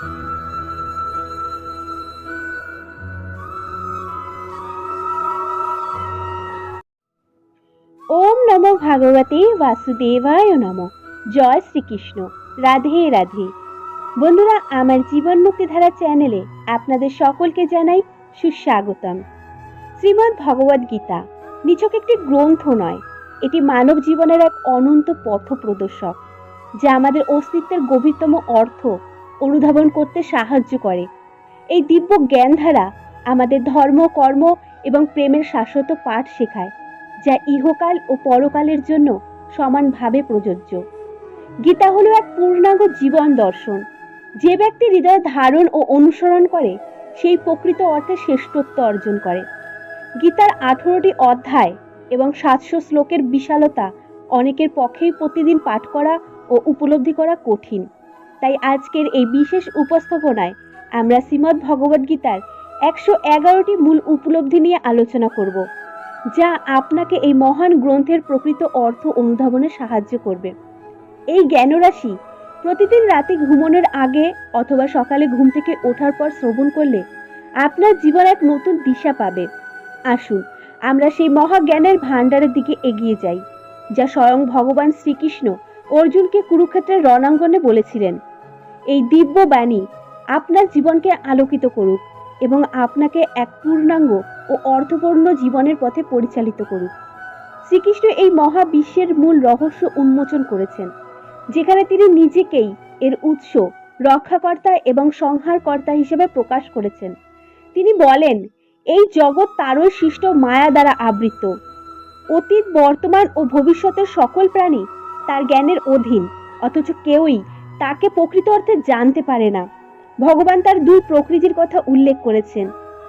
ওম নমো ভাগবতে বাসুদেবায় নম। জয় শ্রীকৃষ্ণ। রাধে রাধে। বন্ধুরা, আমার জীবন মুক্তিধারা চ্যানেলে আপনাদের সকলকে জানাই সুস্বাগতম। শ্রীমদ্ ভগবদ গীতা নিছক একটি গ্রন্থ নয়, এটি মানব জীবনের এক অনন্ত পথ প্রদর্শক যা আমাদের অস্তিত্বের গভীরতম অর্থ অনুধাবন করতে সাহায্য করে। এই দিব্য জ্ঞানধারা আমাদের ধর্ম, কর্ম এবং প্রেমের শাশ্বত পাঠ শেখায়, যা ইহকাল ও পরকালের জন্য সমানভাবে প্রযোজ্য। গীতা হলো এক পূর্ণাঙ্গ জীবন দর্শন। যে ব্যক্তি হৃদয় ধারণ ও অনুসরণ করে, সেই প্রকৃত অর্থে শ্রেষ্ঠত্ব অর্জন করে। গীতার আঠেরোটি অধ্যায় এবং সাতশো শ্লোকের বিশালতা অনেকের পক্ষেই প্রতিদিন পাঠ করা ও উপলব্ধি করা কঠিন। তাই আজকের এই বিশেষ উপস্থাপনায় আমরা শ্রীমদ্ ভগবদ্গীতার একশো এগারোটি মূল উপলব্ধি নিয়ে আলোচনা করব, যা আপনাকে এই মহান গ্রন্থের প্রকৃত অর্থ অনুধাবনে সাহায্য করবে। এই জ্ঞানরাশি প্রতিদিন রাতে ঘুমানোর আগে অথবা সকালে ঘুম থেকে ওঠার পর শ্রবণ করলে আপনার জীবন এক নতুন দিশা পাবে। আসুন, আমরা সেই মহাজ্ঞানের ভাণ্ডারের দিকে এগিয়ে যাই, যা স্বয়ং ভগবান শ্রীকৃষ্ণ অর্জুনকে কুরুক্ষেত্রের রণাঙ্গনে বলেছিলেন। এই দিব্য বাণী আপনার জীবনকে আলোকিত করুক এবং আপনাকে এক পূর্ণাঙ্গ ও অর্থপূর্ণ জীবনের পথে পরিচালিত করুক। শ্রীকৃষ্ণ এই মহাবিশ্বের মূল রহস্য উন্মোচন করেছেন, যেখানে তিনি নিজেকেই এর উৎস, রক্ষাকর্তা এবং সংহারকর্তা হিসেবে প্রকাশ করেছেন। তিনি বলেন, এই জগৎ তারই সৃষ্ট মায়া দ্বারা আবৃত। অতীত, বর্তমান ও ভবিষ্যতের সকল প্রাণী তার জ্ঞানের অধীন, অথচ কেউই তাকে প্রকৃত অর্থে জানতে পারে না। ভগবান তার দুই প্রকৃতির কথা উল্লেখ করেছেন।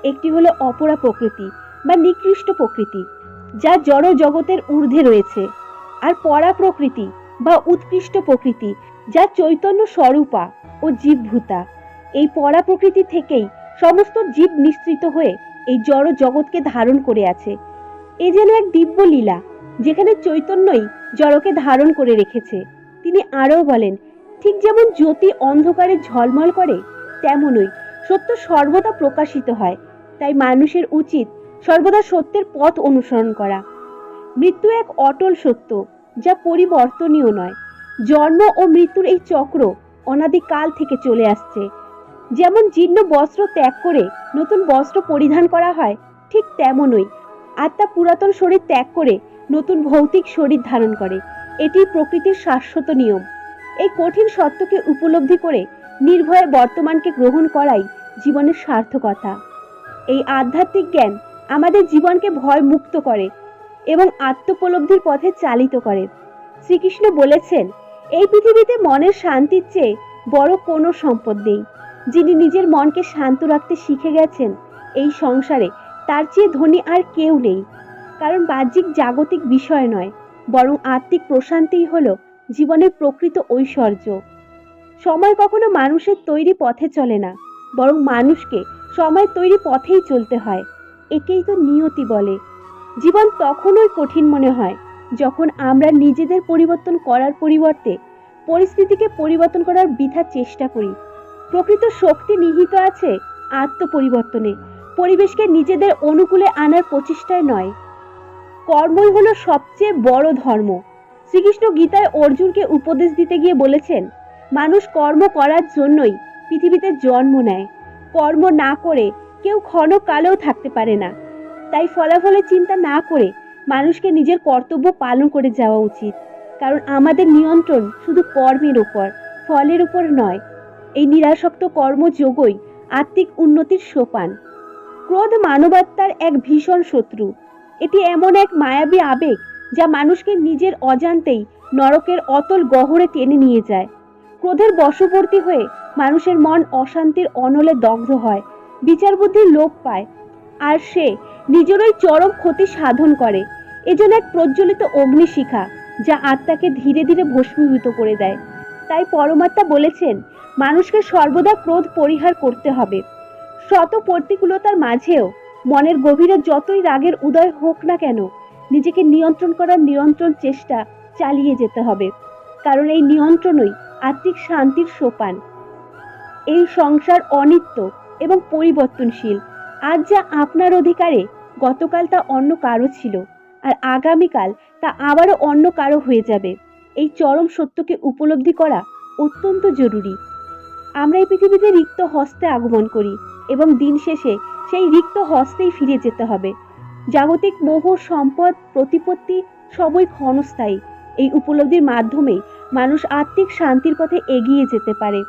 একটি হলো অপরা প্রকৃতি বা নিকৃষ্ট প্রকৃতি, যা জড় জগতের ঊর্ধ্বে রয়েছে, আর পরা প্রকৃতি বা উৎকৃষ্ট প্রকৃতি, যা চৈতন্য স্বরূপা ও জীবভূতা। এই পরা প্রকৃতি থেকেই সমস্ত জীব নিঃসৃত হয়ে এই জড় জগৎকে ধারণ করে আছে। এ যেন এক দিব্য লীলা, যেখানে চৈতন্যই জড়কে ধারণ করে রেখেছে। তিনি আরও বলেন ঠিক যেমন জ্যোতি অন্ধকারে ঝলমল করে, তেমনই সত্য সর্বদা প্রকাশিত হয়। তাই মানুষের উচিত সর্বদা সত্যের পথ অনুসরণ করা। মৃত্যু এক অটল সত্য, যা পরিবর্তনীয় নয়। জন্ম ও মৃত্যুর এই চক্র অনাদিকাল থেকে চলে আসছে। যেমন জীর্ণ বস্ত্র ত্যাগ করে নতুন বস্ত্র পরিধান করা হয়, ঠিক তেমনই আত্মা পুরাতন শরীর ত্যাগ করে নতুন ভৌতিক শরীর ধারণ করে। এটি প্রকৃতির শাশ্বত নিয়ম। এই কঠিন সত্যকে উপলব্ধি করে নির্ভয়ে বর্তমানকে গ্রহণ করাই জীবনের সার্থকতা। এই আধ্যাত্মিক জ্ঞান আমাদের জীবনকে ভয় মুক্ত করে এবং আত্মোপলব্ধির পথে চালিত করে। শ্রীকৃষ্ণ বলেছেন, এই পৃথিবীতে মনের শান্তির চেয়ে বড় কোনো সম্পদ নেই। যিনি নিজের মনকে শান্ত রাখতে শিখে গেছেন, এই সংসারে তার চেয়ে ধনী আর কেউ নেই। কারণ বাহ্যিক জাগতিক বিষয় নয়, বরং আত্মিক প্রশান্তিই হলো জীবনের প্রকৃত ঐশ্বর্য। সময় কখনো মানুষের তৈরি পথে চলে না, বরং মানুষকে সময় তৈরি পথেই চলতে হয়। একেই তো নিয়তি বলে। জীবন তখনই কঠিন মনে হয়, যখন আমরা নিজেদের পরিবর্তন করার পরিবর্তে পরিস্থিতিকে পরিবর্তন করার বৃথা চেষ্টা করি। প্রকৃত শক্তি নিহিত আছে আত্মপরিবর্তনে, পরিবেশকে নিজেদের অনুকূলে আনার প্রচেষ্টায় নয়। কর্মই হলো সবচেয়ে বড় ধর্ম। শ্রীকৃষ্ণ গীতায় অর্জুনকে উপদেশ দিতে গিয়ে বলেছেন, মানুষ কর্ম করার জন্যই পৃথিবীতে জন্ম নেয়। কর্ম না করে কেউ ক্ষণকালেও থাকতে পারে না। তাই ফলাফলের চিন্তা না করে মানুষকে নিজের কর্তব্য পালন করে যাওয়া উচিত। কারণ আমাদের নিয়ন্ত্রণ শুধু কর্মের উপর, ফলের উপর নয়। এই নিরাসক্ত কর্মযোগই আত্মিক উন্নতির সোপান। ক্রোধ মানবাত্মার এক ভীষণ শত্রু। এটি এমন এক মায়াবী আবেগ যা মানুষকে নিজের অজান্তেই নরকের অতল গহরে টেনে নিয়ে যায়। ক্রোধের বশবর্তী হয়ে মানুষের মন অশান্তির অনলে দগ্ধ হয়। বিচার বুদ্ধির লোপ পায়। আর সে নিজেরই চরম ক্ষতি সাধন করে। এজন্য এক প্রজ্বলিত অগ্নিশিখা, যা আত্মাকে ধীরে ধীরে ভস্মীভূত করে দেয়। তাই পরমাত্মা বলেছেন, মানুষকে সর্বদা ক্রোধ পরিহার করতে হবে। শত প্রতিকূলতার মাঝেও মনের গভীরে যতই রাগের উদয় হোক না কেন নিজেকে নিয়ন্ত্রণ করার নিয়ন্ত্রণ চেষ্টা চালিয়ে যেতে হবে। কারণ এই নিয়ন্ত্রণই আত্মিক শান্তির সোপান। এই সংসার অনিত্য এবং পরিবর্তনশীল। আজ যা আপনার অধিকারে, গতকাল তা অন্য কারও ছিল, আর আগামীকাল তা আবারও অন্য কারও হয়ে যাবে। এই চরম সত্যকে উপলব্ধি করা অত্যন্ত জরুরি। আমরা এই পৃথিবীতে রিক্ত হস্তে আগমন করি এবং দিন শেষে সেই রিক্ত হস্তেই ফিরে যেতে হবে। জাগতিক মোহ সম্পদ, প্রতিপত্তি সবই ক্ষণস্থায়ী। এই উপলব্ধির মাধ্যমে মানুষ আত্মিক শান্তির পথে এগিয়ে যেতে পারে।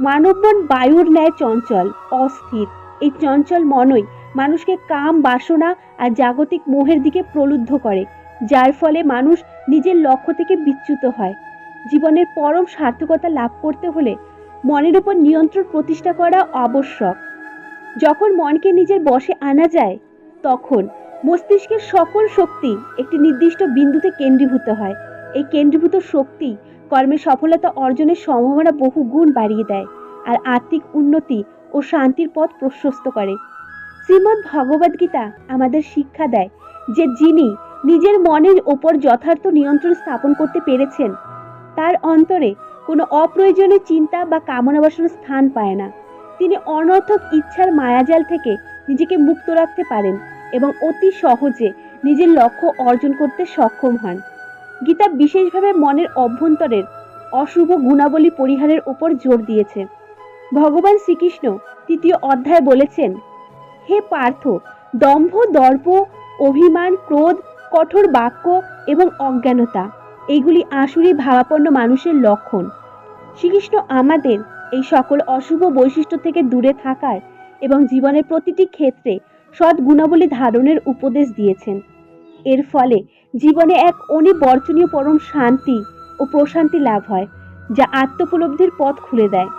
মানবমন বায়ুর ন্যায় চঞ্চল, অস্থির। এই চঞ্চল মনই মানুষকে কাম, বাসনা আর জাগতিক মোহের দিকে প্রলুব্ধ করে, যার ফলে মানুষ নিজের লক্ষ্য থেকে বিচ্যুত হয়। জীবনের পরম সার্থকতা লাভ করতে হলে মনের উপর নিয়ন্ত্রণ প্রতিষ্ঠা করা আবশ্যক। যখন মনকে নিজের বশে আনা যায় তখন মস্তিষ্কের সকল শক্তি একটি নির্দিষ্ট বিন্দুতে কেন্দ্রীভূত হয়। এই কেন্দ্রীভূত শক্তি কর্মে সফলতা অর্জনের সম্ভাবনা বহু গুণ বাড়িয়ে দেয় আর আর্থিক উন্নতি ও শান্তির পথ প্রশস্ত করে। শ্রীমদ্ ভগবদ্গীতা আমাদের শিক্ষা দেয় যে যিনি নিজের মনের ওপর যথার্থ নিয়ন্ত্রণ স্থাপন করতে পেরেছেন, তার অন্তরে কোনো অপ্রয়োজনীয় চিন্তা বা কামনা বাসনার স্থান পায় না। তিনি অনর্থক ইচ্ছার মায়াজাল থেকে নিজেকে মুক্ত রাখতে পারেন এবং অতি সহজে নিজের লক্ষ্য অর্জন করতে সক্ষম হন। গীতা বিশেষভাবে মনের অভ্যন্তরের অশুভ গুণাবলী পরিহারের উপর জোর দিয়েছে। ভগবান শ্রীকৃষ্ণ তৃতীয় অধ্যায় বলেছেন, হে পার্থ, দম্ভ, দর্প, অভিমান, ক্রোধ, কঠোর বাক্য এবং অজ্ঞানতা এইগুলি আসুরি ভাবাপন্ন মানুষের লক্ষণ। শ্রীকৃষ্ণ আমাদের এই সকল অশুভ বৈশিষ্ট্য থেকে দূরে থাকার এবং জীবনের প্রতিটি ক্ষেত্রে সৎ গুণাবলী ধারণের উপদেশ দিয়েছেন। এর ফলে জীবনে এক অনিবর্চনীয় পরম শান্তি ও প্রশান্তি লাভ হয়, যা আত্মোপলব্ধির পথ খুলে দেয়।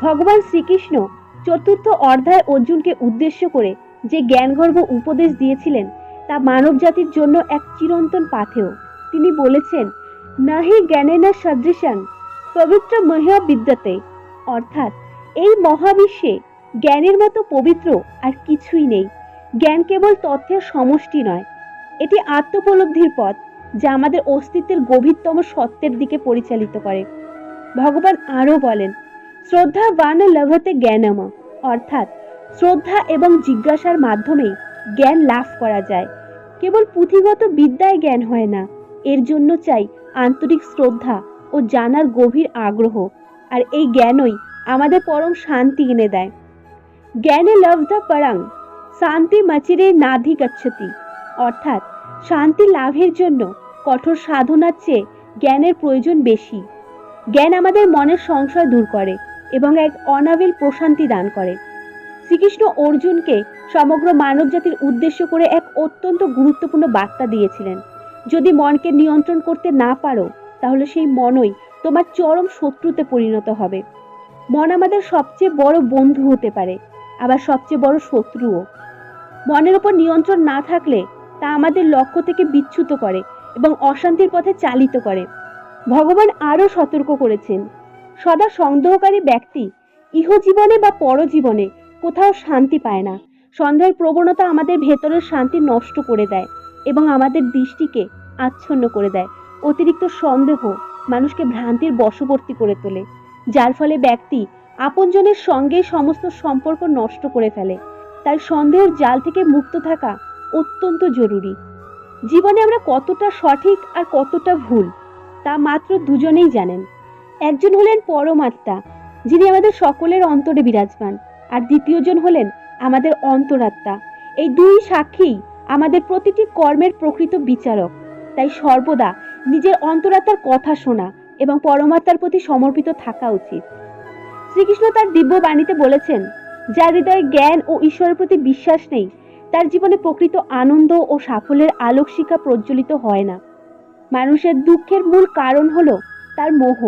ভগবান শ্রীকৃষ্ণ চতুর্থ অর্ধায় অর্জুনকে উদ্দেশ্য করে যে জ্ঞানগর্ভ উপদেশ দিয়েছিলেন, তা মানব জাতির জন্য এক চিরন্তন পাথেয়। তিনি বলেছেন, নাহি জ্ঞানেনা সদৃশান পবিত্র মহিয়া বিদ্যাতে। অর্থাৎ, এই মহাবিশ্বে জ্ঞানের মতো পবিত্র আর কিছুই নেই। জ্ঞান কেবল তথ্যের সমষ্টি নয়, এটি আত্মোপলব্ধির পথ, যা আমাদের অস্তিত্বের গভীরতম সত্যের দিকে পরিচালিত করে। ভগবান আরও বলেন, শ্রদ্ধা বান লভতে জ্ঞানম, অর্থাৎ শ্রদ্ধা এবং জিজ্ঞাসার মাধ্যমেই জ্ঞান লাভ করা যায়। কেবল পুঁথিগত বিদ্যায় জ্ঞান হয় না, এর জন্য চাই আন্তরিক শ্রদ্ধা ও জানার গভীর আগ্রহ, আর এই জ্ঞানই আমাদের পরম শান্তি এনে দেয়। জ্ঞানে লব্ধ পরাং, শান্তি মাচিরে নাধি গচ্ছতি। অর্থাৎ, শান্তি লাভের জন্য কঠোর সাধনার চেয়ে জ্ঞানের প্রয়োজন বেশি। জ্ঞান আমাদের মনের সংশয় দূর করে এবং এক অনাবিল প্রশান্তি দান করে। শ্রীকৃষ্ণ অর্জুনকে সমগ্র মানবজাতির উদ্দেশ্য করে এক অত্যন্ত গুরুত্বপূর্ণ বার্তা দিয়েছিলেন। যদি মনকে নিয়ন্ত্রণ করতে না পারো, তাহলে সেই মনই তোমার চরম শত্রুতে পরিণত হবে। মন আমাদের সবচেয়ে বড় বন্ধু হতে পারে। আবার সবচেয়ে বড় শত্রুও। মনের ওপর নিয়ন্ত্রণ না থাকলে তা আমাদের লক্ষ্য থেকে বিচ্যুত করে এবং অশান্তির পথে চালিত করে। ভগবান আরও সতর্ক করেছেন। সদা সন্দেহকারী ব্যক্তি ইহজীবনে বা পরজীবনে কোথাও শান্তি পায় না। সন্দেহের প্রবণতা আমাদের ভেতরের শান্তি নষ্ট করে দেয় এবং আমাদের দৃষ্টিকে আচ্ছন্ন করে দেয়। অতিরিক্ত সন্দেহ মানুষকে ভ্রান্তির বশবর্তী করে তোলে, যার ফলে ব্যক্তি আপনজনের সঙ্গে সমস্ত সম্পর্ক নষ্ট করে ফেলে। তাই সন্দেহের জাল থেকে মুক্ত থাকা অত্যন্ত জরুরি। জীবনে আমরা কতটা সঠিক আর কতটা ভুল, তা মাত্র দুজনেই জানেন। একজন হলেন পরমাত্মা, যিনি আমাদের সকলের অন্তরে বিরাজমান, আর দ্বিতীয়জন হলেন আমাদের অন্তরাত্মা। এই দুই সাক্ষী আমাদের প্রতিটি কর্মের প্রকৃত বিচারক। তাই সর্বদা নিজের অন্তরাত্মার কথা শোনা এবং পরমাত্মার প্রতি সমর্পিত থাকা উচিত। শ্রীকৃষ্ণ তার দিব্য বাণীতে বলেছেন, যার হৃদয়ে জ্ঞান ও ঈশ্বরের প্রতি বিশ্বাস নেই, তার জীবনে প্রকৃত আনন্দ ও সাফল্যের আলোক শিখা প্রজ্বলিত হয় না। মানুষের দুঃখের মূল কারণ হলো তার মোহ।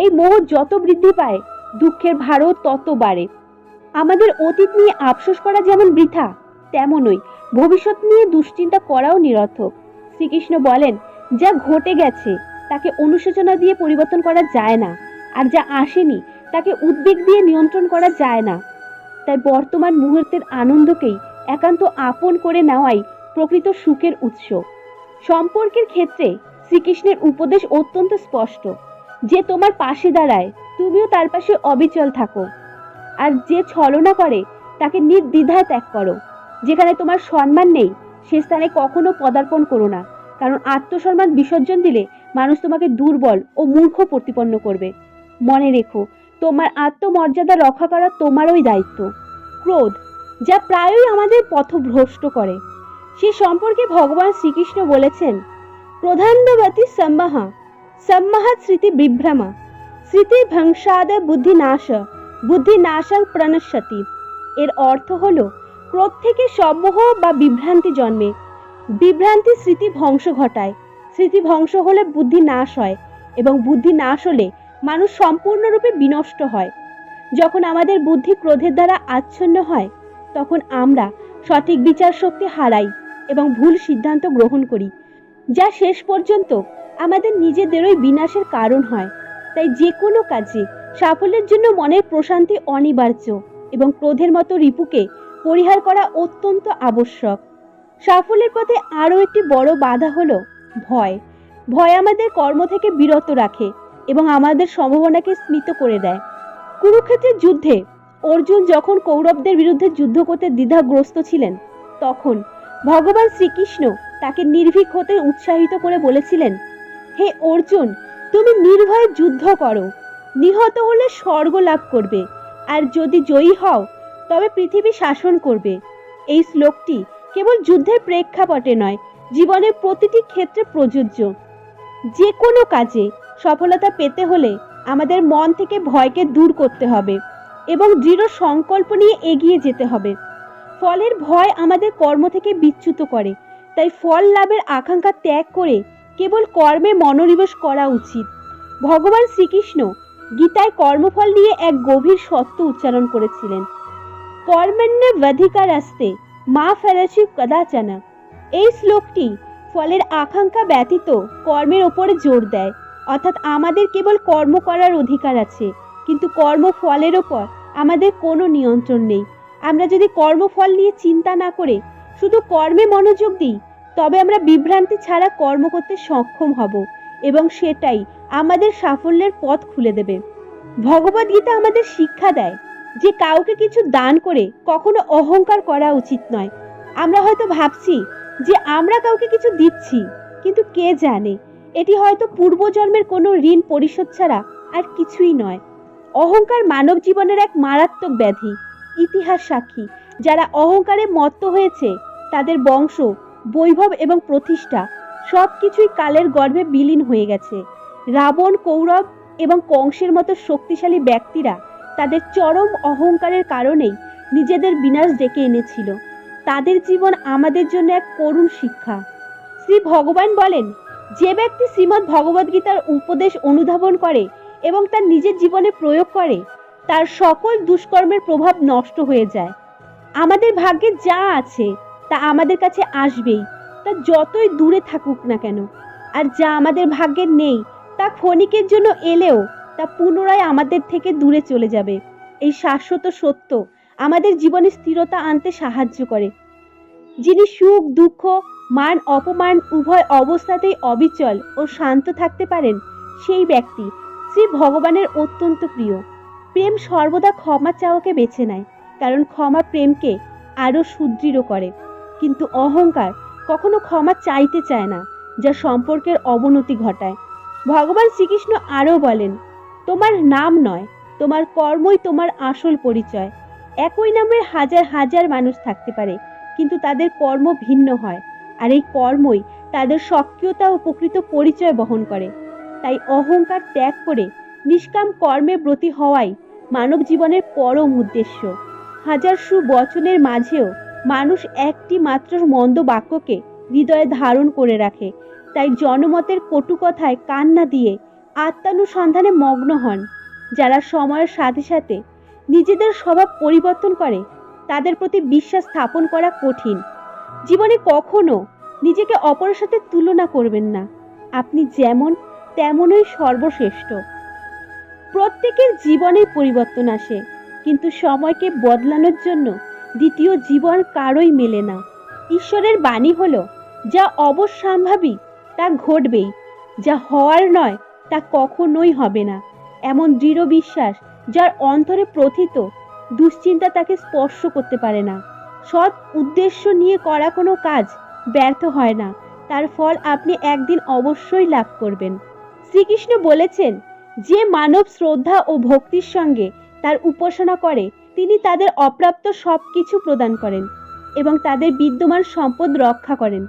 এই মোহ যত বৃদ্ধি পায়, দুঃখের ভারও তত বাড়ে। আমাদের অতীত নিয়ে আফসোস করা যেমন বৃথা, তেমনই ভবিষ্যৎ নিয়ে দুশ্চিন্তা করাও নিরর্থক। শ্রীকৃষ্ণ বলেন, যা ঘটে গেছে, তাকে অনুশোচনা দিয়ে পরিবর্তন করা যায় না, আর যা আসেনি তাকে উদ্বেগ দিয়ে নিয়ন্ত্রণ করা যায় না। তাই বর্তমান মুহূর্তের আনন্দকেই একান্ত আপন করে নেওয়াই প্রকৃত সুখের উৎস। সম্পর্কের ক্ষেত্রে শ্রীকৃষ্ণের উপদেশ অত্যন্ত স্পষ্ট। যে তোমার পাশে দাঁড়ায়, তুমিও তার পাশে অবিচল থাকো। আর যে ছলনা করে, তাকে নির্দ্বিধায় ত্যাগ করো। যেখানে তোমার সম্মান নেই, সে স্থানে কখনো পদার্পণ করো না। কারণ আত্মসম্মান বিসর্জন দিলে মানুষ তোমাকে দুর্বল ও মূর্খ প্রতিপন্ন করবে। মনে রেখো তোমার আত্মমর্যাদা রক্ষা করা তোমারই দায়িত্ব। ক্রোধ, যা প্রায়ই আমাদের পথভ্রষ্ট করে। সে সম্পর্কে ভগবান শ্রীকৃষ্ণ বলেছেন প্রধানবতী সম্মাহা সম্মাহা স্মৃতি বিভ্রমা, স্মৃতি ভংসাদ বুদ্ধি নাশ, বুদ্ধি নাশাং প্রণশ্যতি। এর অর্থ হলো, ক্রোধ থেকে সম্মোহ বা বিভ্রান্তি জন্মে। বিভ্রান্তি স্মৃতি ধ্বংস ঘটায়। স্মৃতি ধ্বংস হলে বুদ্ধি নাশ হয় এবং বুদ্ধি নাশ হলে মানুষ সম্পূর্ণরূপে বিনষ্ট হয়। যখন আমাদের বুদ্ধি ক্রোধের দ্বারা আচ্ছন্ন হয়, তখন আমরা সঠিক বিচার শক্তি হারাই এবং ভুল সিদ্ধান্ত গ্রহণ করি, যা শেষ পর্যন্ত আমাদের নিজেদেরই বিনাশের কারণ হয়। তাই যে কোনো কাজে সাফল্যের জন্য মনের প্রশান্তি অনিবার্য এবং ক্রোধের মতো রিপুকে পরিহার করা অত্যন্ত আবশ্যক। সাফল্যের পথে আরও একটি বড় বাধা হলো ভয়। ভয় আমাদের কর্ম থেকে বিরত রাখে এবং আমাদের সম্ভাবনাকে স্মিত করে দেয়। কুরুক্ষেত্রের যুদ্ধে অর্জুন যখন কৌরবদের বিরুদ্ধে যুদ্ধ করতে দ্বিধাগ্রস্ত ছিলেন, তখন ভগবান শ্রীকৃষ্ণ তাকে নির্ভীক হতে উৎসাহিত করে বলেছিলেন, হে অর্জুন, তুমি নির্ভয়ে যুদ্ধ করো। নিহত হলে স্বর্গ লাভ করবে। আর যদি জয়ী হও, তবে পৃথিবী শাসন করবে। এই শ্লোকটি কেবল যুদ্ধের প্রেক্ষাপটে নয়, জীবনের প্রতিটি ক্ষেত্রে প্রযোজ্য। যে কোনো কাজে সফলতা পেতে হলে আমাদের মন থেকে ভয়কে দূর করতে হবে এবং দৃঢ় সংকল্প নিয়ে এগিয়ে যেতে হবে। ফলের ভয় আমাদের কর্ম থেকে বিচ্যুত করে, তাই ফল লাভের আকাঙ্ক্ষা ত্যাগ করে কেবল কর্মে মনোনিবেশ করা উচিত। ভগবান শ্রীকৃষ্ণ গীতায় কর্মফল নিয়ে এক গভীর সত্য উচ্চারণ করেছিলেন। কর্মণ্য অধিকার আসতে মা ফেরাসি কদাচানা। এই শ্লোকটি ফলের আকাঙ্ক্ষা ব্যতীত কর্মের ওপরে জোর দেয়। অর্থাৎ আমাদের কেবল কর্ম করার অধিকার আছে, কিন্তু কর্মফলের ওপর আমাদের কোনো নিয়ন্ত্রণ নেই। আমরা যদি কর্মফল নিয়ে চিন্তা না করে শুধু কর্মে মনোযোগ দিই, তবে আমরা বিভ্রান্তি ছাড়া কর্ম করতে সক্ষম হব এবং সেটাই আমাদের সাফল্যের পথ খুলে দেবে। ভগবদ্গীতা আমাদের শিক্ষা দেয় যে কাউকে কিছু দান করে কখনো অহংকার করা উচিত নয়। আমরা হয়তো ভাবছি যে আমরা কাউকে কিছু দিচ্ছি, কিন্তু কে জানে? এটি হয়তো পূর্বজন্মের কোনো ঋণ পরিশোধ ছাড়া আর কিছুই নয়। অহংকার মানব জীবনের এক মারাত্মক ব্যাধি, ইতিহাস সাক্ষী। যারা অহংকারে মত্ত হয়েছে, তাদের বংশ, বৈভব এবং প্রতিষ্ঠা সব কিছুই কালের গর্ভে বিলীন হয়ে গেছে। রাবণ, কৌরব এবং কংসের মতো শক্তিশালী ব্যক্তিরা তাদের চরম অহংকারের কারণেই নিজেদের বিনাশ ডেকে এনেছিল। তাদের জীবন আমাদের জন্য এক করুণ শিক্ষা। শ্রী ভগবান বলেন যে ব্যক্তি শ্রীমদ্ ভগবদ্গীতার উপদেশ অনুধাবন করে এবং তার নিজের জীবনে প্রয়োগ করে, তার সকল দুষ্কর্মের প্রভাব নষ্ট হয়ে যায়। আমাদের ভাগ্যে যা আছে, তা আমাদের কাছে আসবেই, তা যতই দূরে থাকুক না কেন। আর যা আমাদের ভাগ্যে নেই, তা ক্ষণিকের জন্য এলেও, তা পুনরায় আমাদের থেকে দূরে চলে যাবে। এই শাশ্বত সত্য আমাদের জীবনে স্থিরতা আনতে সাহায্য করে। যিনি সুখ, দুঃখ মান, অপমান, উভয় অবস্থাতেই অবিচল ও শান্ত থাকতে পারেন সেই ব্যক্তি। শ্রী ভগবানের অত্যন্ত প্রিয়। প্রেম সর্বদা ক্ষমা চাওয়াকে বেছে নেয়, কারণ ক্ষমা প্রেমকে আরও সুদৃঢ় করে। কিন্তু অহংকার কখনো ক্ষমা চাইতে চায় না, যা সম্পর্কের অবনতি ঘটায়। ভগবান শ্রীকৃষ্ণ আরও বলেন, তোমার নাম নয়, তোমার কর্মই তোমার আসল পরিচয়। একই নামের হাজার হাজার মানুষ থাকতে পারে, কিন্তু তাদের কর্ম ভিন্ন হয়। আর এই কর্মই তাদের সক্রিয়তা ও প্রকৃত পরিচয় বহন করে। তাই অহংকার ত্যাগ করে নিষ্কাম কর্মে ব্রতী হওয়াই মানব জীবনের পরম উদ্দেশ্য। হাজার সু বচনের মাঝেও মানুষ একটি মাত্র মন্দ বাক্যকে হৃদয়ে ধারণ করে রাখে। তাই জনমতের কটু কথায় কান না দিয়ে আত্মানুসন্ধানে মগ্ন হন, যারা সময়ের সাথে সাথে নিজেদের স্বভাব পরিবর্তন করে, তাদের প্রতি বিশ্বাস স্থাপন করা কঠিন। জীবনে কখনো নিজেকে অপরের সাথে তুলনা করবেন না। আপনি যেমন, তেমনই সর্বশ্রেষ্ঠ। প্রত্যেকের জীবনে পরিবর্তন আসে, কিন্তু সময়কে বদলানোর জন্য দ্বিতীয় জীবন কারোই মেলে না। ঈশ্বরের বাণী হলো, যা অবশ্যম্ভাবী তা ঘটবেই, যা হওয়ার নয়, তা কখনোই হবে না। এমন দৃঢ় বিশ্বাস, যার অন্তরে প্রথিত, দুশ্চিন্তা তাকে স্পর্শ করতে পারে না। সৎ উদ্দেশ্য নিয়ে করা কোনো কাজ ব্যর্থ হয় না। তার ফল আপনি একদিন অবশ্যই লাভ করবেন। শ্রীকৃষ্ণ বলেছেন, যে মানব শ্রদ্ধা ও ভক্তির সঙ্গে তার উপাসনা করে, তিনি তাদের অপ্রাপ্ত সব কিছু প্রদান করেন এবং তাদের বিদ্যমান সম্পদ রক্ষা করেন।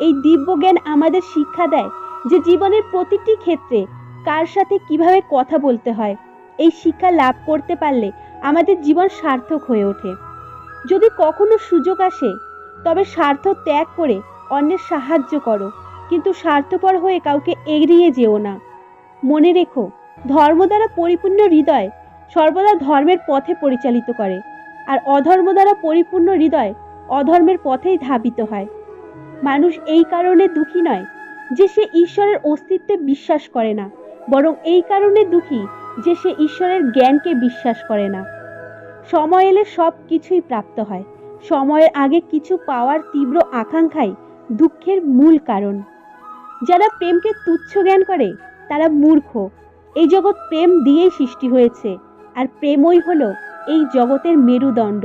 এই দিব্য জ্ঞান আমাদের শিক্ষা দেয় যে জীবনের প্রতিটি ক্ষেত্রে কার সাথে কীভাবে কথা বলতে হয়। এই শিক্ষা লাভ করতে পারলে আমাদের জীবন সার্থক হয়ে ওঠে। যদি কখনো সুযোগ আসে, তবে স্বার্থ ত্যাগ করে অন্যের সাহায্য করো। কিন্তু স্বার্থপর হয়ে কাউকে এড়িয়ে যেও না। মনে রেখো, ধর্ম দ্বারা পরিপূর্ণ হৃদয় সর্বদা ধর্মের পথে পরিচালিত করে, আর অধর্ম দ্বারা পরিপূর্ণ হৃদয় অধর্মের পথেই ধাবিত হয়। মানুষ এই কারণে দুঃখী নয় যে সে ঈশ্বরের অস্তিত্বে বিশ্বাস করে না, বরং এই কারণে দুঃখী যে সে ঈশ্বরের জ্ঞানকে বিশ্বাস করে না। সময় এলে সব কিছুই প্রাপ্ত হয়। সময়ের আগে কিছু পাওয়ার তীব্র আকাঙ্ক্ষাই দুঃখের মূল কারণ। যারা প্রেমকে তুচ্ছ জ্ঞান করে, তারা মূর্খ। এই জগৎ প্রেম দিয়েই সৃষ্টি হয়েছে, আর প্রেমই হলো এই জগতের মেরুদণ্ড।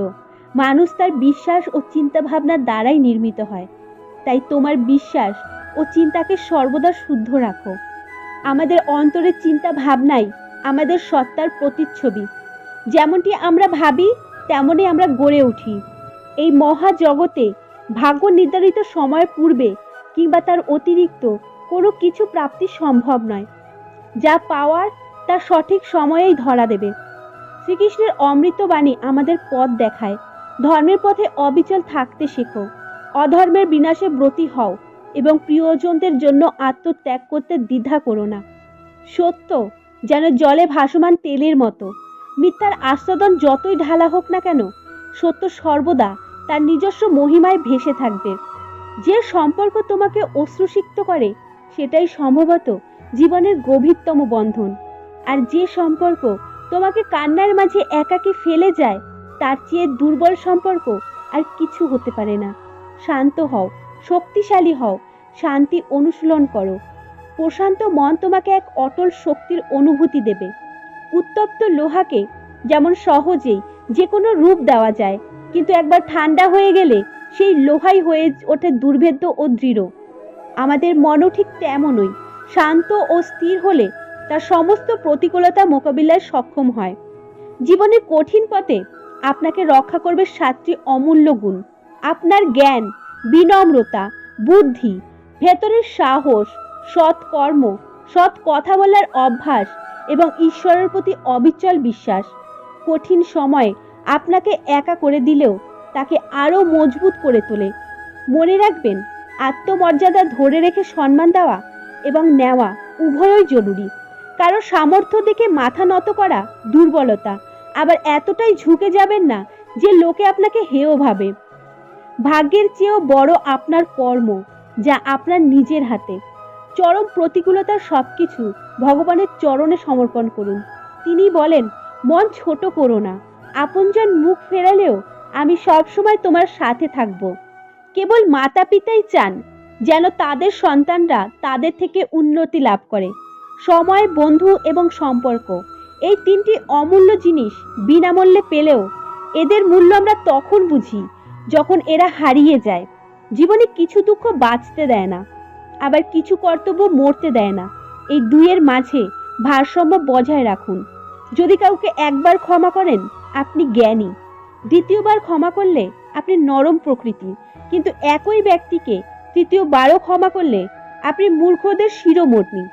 মানুষ তার বিশ্বাস ও চিন্তা ভাবনার দ্বারাই নির্মিত হয়। তাই তোমার বিশ্বাস ও চিন্তাকে সর্বদা শুদ্ধ রাখো। আমাদের অন্তরের চিন্তা ভাবনাই আমাদের সত্তার প্রতিচ্ছবি। যেমনটি আমরা ভাবি, তেমনই আমরা গড়ে উঠি। এই মহা জগতে ভাগ্য নির্ধারিত সময়ের পূর্বে কিংবা তার অতিরিক্ত কোনো কিছু প্রাপ্তি সম্ভব নয়, যা পাওয়ার তা সঠিক সময়েই ধরা দেবে। শ্রীকৃষ্ণের অমৃতবাণী আমাদের পথ দেখায়, ধর্মের পথে অবিচল থাকতে শেখো, অধর্মের বিনাশে ব্রতী হও এবং প্রিয়জনদের জন্য আত্মত্যাগ করতে দ্বিধা করো না। সত্য, যেন জলে ভাসমান তেলের মতো। মিথ্যার আস্বাদন যতই ঢালা হোক না কেন, সত্য সর্বদা তার নিজস্ব মহিমায় ভেসে থাকবে। যে সম্পর্ক তোমাকে অশ্রুসিক্ত করে, সেটাই সম্ভবত জীবনের গভীরতম বন্ধন। আর যে সম্পর্ক তোমাকে কান্নার মাঝে একাকে ফেলে যায়, তার চেয়ে দুর্বল সম্পর্ক আর কিছু হতে পারে না। শান্ত হও, শক্তিশালী হও, শান্তি অনুশীলন করো। প্রশান্ত মন তোমাকে এক অটল শক্তির অনুভূতি দেবে। উত্তপ্ত লোহাকে যেমন সহজেই যে কোনো রূপ দেওয়া যায়, কিন্তু একবার ঠান্ডা হয়ে গেলে সেই লোহাই হয়ে ওঠে দুর্ভেদ্য ও দৃঢ়। আমাদের মনও ঠিক তেমনই, শান্ত ও স্থির হলে তার সমস্ত প্রতিকূলতা মোকাবিলায় সক্ষম হয়। জীবনের কঠিন পথে আপনাকে রক্ষা করবে সাতটি অমূল্য গুণ। আপনার জ্ঞান, বিনম্রতা, বুদ্ধি, ভেতরের সাহস সৎ কর্ম সৎ কথা বলার অভ্যাস এবং ঈশ্বরের প্রতি অবিচল বিশ্বাস। কঠিন সময়ে আপনাকে একা করে দিলেও তাকে আরও মজবুত করে তোলে। মনে রাখবেন, আত্মমর্যাদা ধরে রেখে সম্মান দেওয়া এবং নেওয়া উভয়ই জরুরি। কারও সামর্থ্য দেখে মাথা নত করা দুর্বলতা, আবার এতটাই ঝুঁকে যাবেন না যে লোকে আপনাকে হেয় ভাবে। ভাগ্যের চেয়েও বড় আপনার কর্ম, যা আপনার নিজের হাতে। চরম প্রতিকূলতার সব কিছু ভগবানের চরণে সমর্পণ করুন। তিনি বলেন, মন ছোট করো না। আপনজন মুখ ফেরালেও আমি সবসময় তোমার সাথে থাকব। কেবল মাতা পিতাই চান যেন তাদের সন্তানরা তাদের থেকে উন্নতি লাভ করে। সময়, বন্ধু এবং সম্পর্ক এই তিনটি অমূল্য জিনিস বিনামূল্যে পেলেও এদের মূল্য আমরা তখন বুঝি যখন এরা হারিয়ে যায়। জীবনে কিছু দুঃখ বাঁচতে দেয় না। আবার কিছু কর্তব্য মরতে দেয় না। এই দুইয়ের মাঝে ভারসাম্য বজায় রাখুন। যদি কাউকে একবার ক্ষমা করেন, আপনি জ্ঞানী। দ্বিতীয়বার ক্ষমা করলে আপনি নরম প্রকৃতির কিন্তু একই ব্যক্তিকে তৃতীয়বারও ক্ষমা করলে আপনি মূর্খদের শিরোমর্নি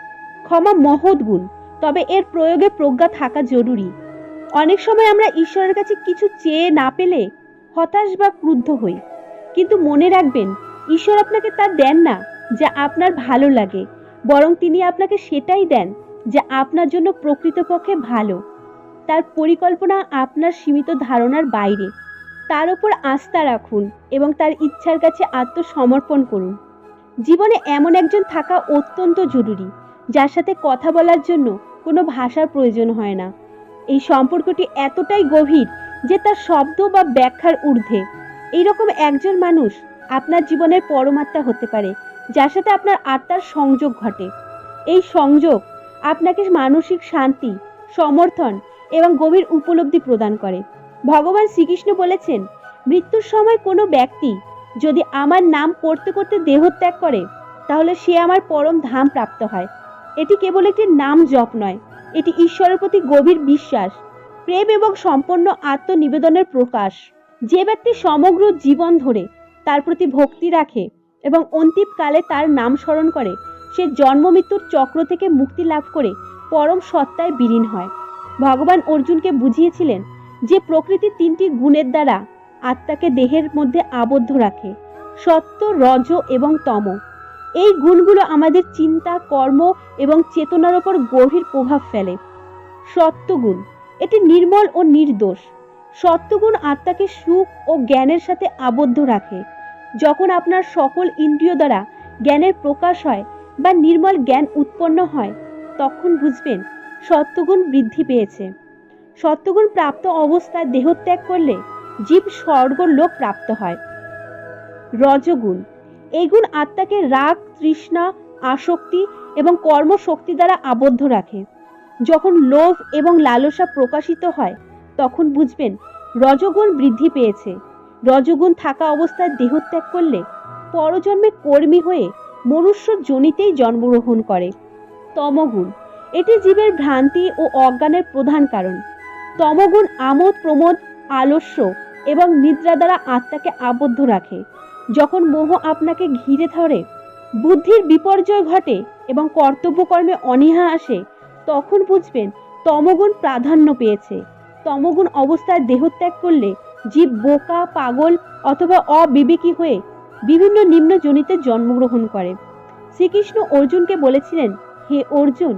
ক্ষমা মহৎ গুণ, তবে এর প্রয়োগে প্রজ্ঞা থাকা জরুরি। অনেক সময় আমরা ঈশ্বরের কাছে কিছু চেয়ে না পেলে হতাশ বা ক্রুদ্ধ হই। কিন্তু মনে রাখবেন, ঈশ্বর আপনাকে তা দেন না। যা আপনার ভালো লাগে। বরং তিনি আপনাকে সেটাই দেন যা আপনার জন্য প্রকৃতপক্ষে ভালো। তার পরিকল্পনা আপনার সীমিত ধারণার বাইরে। তার উপর আস্থা রাখুন এবং তার ইচ্ছার কাছে আত্মসমর্পণ করুন। জীবনে এমন একজন থাকা অত্যন্ত জরুরি, যার সাথে কথা বলার জন্য কোনো ভাষার প্রয়োজন হয় না। এই সম্পর্কটি এতটাই গভীর যে তার শব্দ বা ব্যাখ্যার ঊর্ধ্বে। এইরকম একজন মানুষ আপনার জীবনের পরমাত্মা হতে পারে যার সাথে আপনার আত্মার সংযোগ ঘটে। এই সংযোগ আপনাকে মানসিক শান্তি, সমর্থন এবং গভীর উপলব্ধি প্রদান করে। ভগবান শ্রীকৃষ্ণ বলেছেন, মৃত্যুর সময় কোনো ব্যক্তি যদি আমার নাম করতে করতে দেহত্যাগ করে, তাহলে সে আমার পরম ধাম প্রাপ্ত হয়। এটি কেবল একটি নাম জপ নয়, এটি ঈশ্বরের প্রতি গভীর বিশ্বাস, প্রেম এবং সম্পন্ন আত্মনিবেদনের প্রকাশ। যে ব্যক্তি সমগ্র জীবন ধরে তার প্রতি ভক্তি রাখে এবং অন্তিমকালে তার নাম স্মরণ করে। সে জন্ম মৃত্যুর চক্র থেকে মুক্তি লাভ করে পরম সত্তায় বিলীন হয়। ভগবান অর্জুনকে বুঝিয়েছিলেন যে প্রকৃতির তিনটি গুণের দ্বারা আত্মাকে দেহের মধ্যে আবদ্ধ রাখে, সত্য, রজ এবং তম। এই গুণগুলো আমাদের চিন্তা, কর্ম এবং চেতনার ওপর গভীর প্রভাব ফেলে। সত্যগুণ, এটি নির্মল ও নির্দোষ। সত্যগুণ আত্মাকে সুখ ও জ্ঞানের সাথে আবদ্ধ রাখে। যখন আপনার সকল ইন্দ্রিয় দ্বারা জ্ঞানের প্রকাশ হয় বা নির্মল জ্ঞান উৎপন্ন হয়, তখন বুঝবেন সত্যগুণ বৃদ্ধি পেয়েছে। সত্যগুণ প্রাপ্ত অবস্থায় দেহত্যাগ করলে জীব স্বর্গ স্বর্গলোক প্রাপ্ত হয়। রজগুণ, এই গুণ আত্মাকে রাগ, তৃষ্ণা, আসক্তি এবং কর্মশক্তি দ্বারা আবদ্ধ রাখে। যখন লোভ এবং লালসা প্রকাশিত হয়, তখন বুঝবেন রজগুণ বৃদ্ধি পেয়েছে। রজগুণ থাকা অবস্থায় দেহত্যাগ করলে পরজন্মে কর্মী হয়ে মনুষ্য জনিতেই জন্মগ্রহণ করে। তমগুণ, এটি জীবের ভ্রান্তি ও অজ্ঞানের প্রধান কারণ। তমগুণ আমোদ, প্রমোদ, আলস্য এবং নিদ্রা দ্বারা আত্মাকে আবদ্ধ রাখে। যখন মোহ আপনাকে ঘিরে ধরে, বুদ্ধির বিপর্যয় ঘটে এবং কর্তব্যকর্মে অনীহা আসে, তখন বুঝবেন তমগুণ প্রাধান্য পেয়েছে। তমগুণ অবস্থায় দেহত্যাগ করলে জীব বোকা, পাগল অথবা অবিবেকী হয়ে বিভিন্ন নিম্ন জনিতে জন্মগ্রহণ করে। শ্রীকৃষ্ণ অর্জুনকে বলেছিলেন, হে অর্জুন,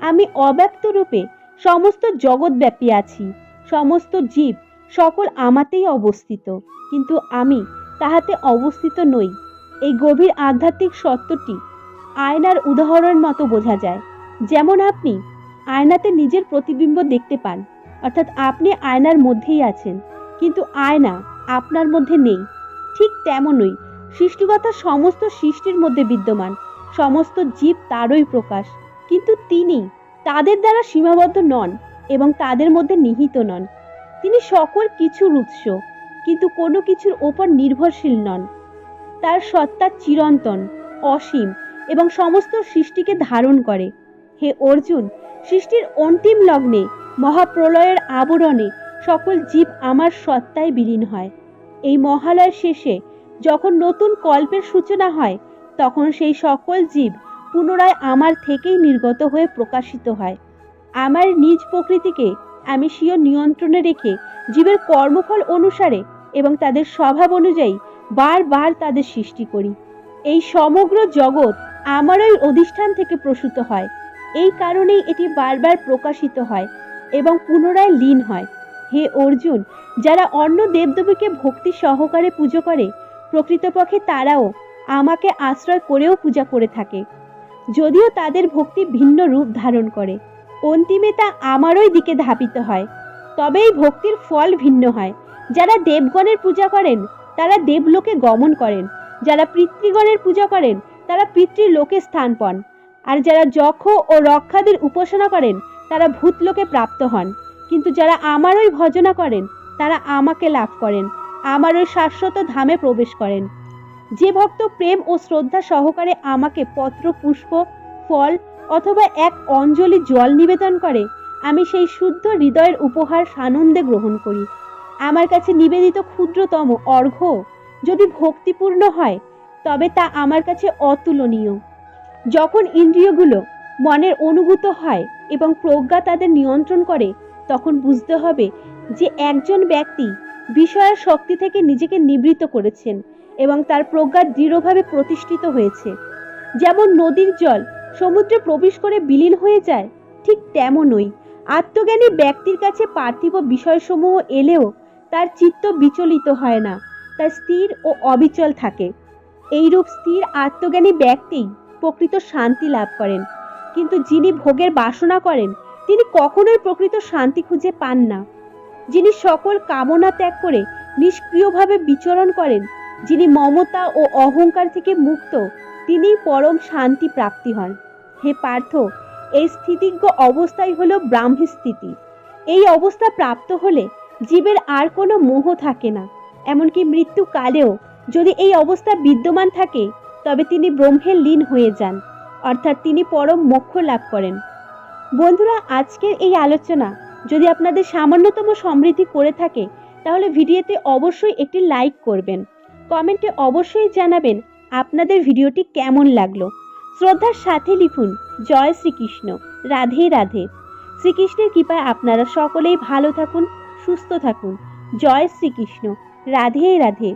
আমি অব্যক্ত রূপে সমস্ত জগৎব্যাপী আছি। সমস্ত জীব সকল আমাতেই অবস্থিত, কিন্তু আমি তাহাতে অবস্থিত নই। এই গভীর আধ্যাত্মিক সত্যটি আয়নার উদাহরণ মতো বোঝা যায়। যেমন আপনি আয়নাতে নিজের প্রতিবিম্ব দেখতে পান, অর্থাৎ আপনি আয়নার মধ্যেই আছেন। কিন্তু আয়না আপনার মধ্যে নেই। ঠিক তেমনই সৃষ্টিকতা সমস্ত সৃষ্টির মধ্যে বিদ্যমান, সমস্ত জীব তারই প্রকাশ। কিন্তু তিনি তাদের দ্বারা সীমাবদ্ধ নন এবং তাদের মধ্যে নিহিত নন। তিনি সকল কিছুর উৎস, কিন্তু কোনো কিছুর ওপর নির্ভরশীল নন। তার সত্তা চিরন্তন, অসীম এবং সমস্ত সৃষ্টিকে ধারণ করে। হে অর্জুন, সৃষ্টির অন্তিম লগ্নে মহাপ্রলয়ের আবরণে সকল জীব আমার সত্তায় বিলীন হয়। এই মহালয়ের শেষে যখন নতুন কল্পের সূচনা হয়, তখন সেই সকল জীব পুনরায় আমার থেকেই নির্গত হয়ে প্রকাশিত হয়। আমার নিজ প্রকৃতিকে আমি স্বীয় নিয়ন্ত্রণে রেখে জীবের কর্মফল অনুসারে এবং তাদের স্বভাব অনুযায়ী বারবার তাদের সৃষ্টি করি। এই সমগ্র জগৎ আমারই অধিষ্ঠান থেকে প্রসূত হয়। এই কারণেই এটি বারবার প্রকাশিত হয় এবং পুনরায় লীন হয়। হে অর্জুন, যারা অন্য দেবদেবীকে ভক্তি সহকারে পুজো করে, প্রকৃতপক্ষে তারাও আমাকে আশ্রয় করেও পূজা করে থাকে। যদিও তাদের ভক্তি ভিন্ন রূপ ধারণ করে, অন্তিমে তা আমারই দিকে ধাবিত হয়। তবে এই ভক্তির ফল ভিন্ন হয়। যারা দেবগণের পূজা করেন, তারা দেবলোকে গমন করেন। যারা পিতৃগণের পূজা করেন, তারা পিতৃলোকে স্থান পান। আর যারা যক্ষ ও রক্ষাদের উপাসনা করেন, তারা ভূতলোকে প্রাপ্ত হন। কিন্তু যারা আমারই ভজনা করেন, তারা আমাকে লাভ করেন। আমার ওই শাশ্বত ধামে প্রবেশ করেন। যে ভক্ত প্রেম ও শ্রদ্ধা সহকারে আমাকে পত্র, পুষ্প, ফল অথবা এক অঞ্জলি জল নিবেদন করে, আমি সেই শুদ্ধ হৃদয়ের উপহার সানন্দে গ্রহণ করি। আমার কাছে নিবেদিত ক্ষুদ্রতম অর্ঘ্য যদি ভক্তিপূর্ণ হয়, তবে তা আমার কাছে অতুলনীয়। যখন ইন্দ্রিয়গুলো মনের অনুভূত হয় এবং প্রজ্ঞা তাদের নিয়ন্ত্রণ করে তখন বুঝতে হবে যে একজন ব্যক্তি বিষয়ের শক্তি থেকে নিজেকে নিবৃত করেছেন এবং তার প্রজ্ঞা দৃঢ়ভাবে প্রতিষ্ঠিত হয়েছে। যেমন নদীর জল সমুদ্রে প্রবেশ করে বিলীন হয়ে যায়, ঠিক তেমনই আত্মজ্ঞানী ব্যক্তির কাছে পার্থিব বিষয়সমূহ এলেও তার চিত্ত বিচলিত হয় না, তার স্থির ও অবিচল থাকে। এইরূপ স্থির আত্মজ্ঞানী ব্যক্তিই প্রকৃত শান্তি লাভ করেন, কিন্তু যিনি ভোগের বাসনা করেন তিনি কখনোই প্রকৃত শান্তি খুঁজে পান না। যিনি সকল কামনা ত্যাগ করে নিষ্ক্রিয়ভাবে বিচরণ করেন, যিনি মমতা ও অহংকার থেকে মুক্ত তিনিই পরম শান্তি প্রাপ্তি হন। হে পার্থ, এই স্থিতিজ্ঞ অবস্থাই হলো ব্রাহ্মী স্থিতি এই অবস্থা প্রাপ্ত হলে জীবের আর কোনো মোহ থাকে না। এমনকি মৃত্যুকালেও যদি এই অবস্থা বিদ্যমান থাকে, তবে তিনি ব্রহ্মের লীন হয়ে যান, অর্থাৎ তিনি পরম মোক্ষ লাভ করেন। বন্ধুরা, আজকের এই আলোচনা যদি আপনাদের সামান্যতম সমৃদ্ধি করে থাকে, তাহলে ভিডিওতে অবশ্যই একটি লাইক করবেন। কমেন্টে অবশ্যই জানাবেন আপনাদের ভিডিওটি কেমন লাগল। শ্রদ্ধার সাথে লিখুন, জয় শ্রীকৃষ্ণ, রাধে রাধে। শ্রীকৃষ্ণের কৃপায় আপনারা সকলেই ভালো থাকুন, সুস্থ থাকুন। জয় শ্রীকৃষ্ণ, রাধে রাধে।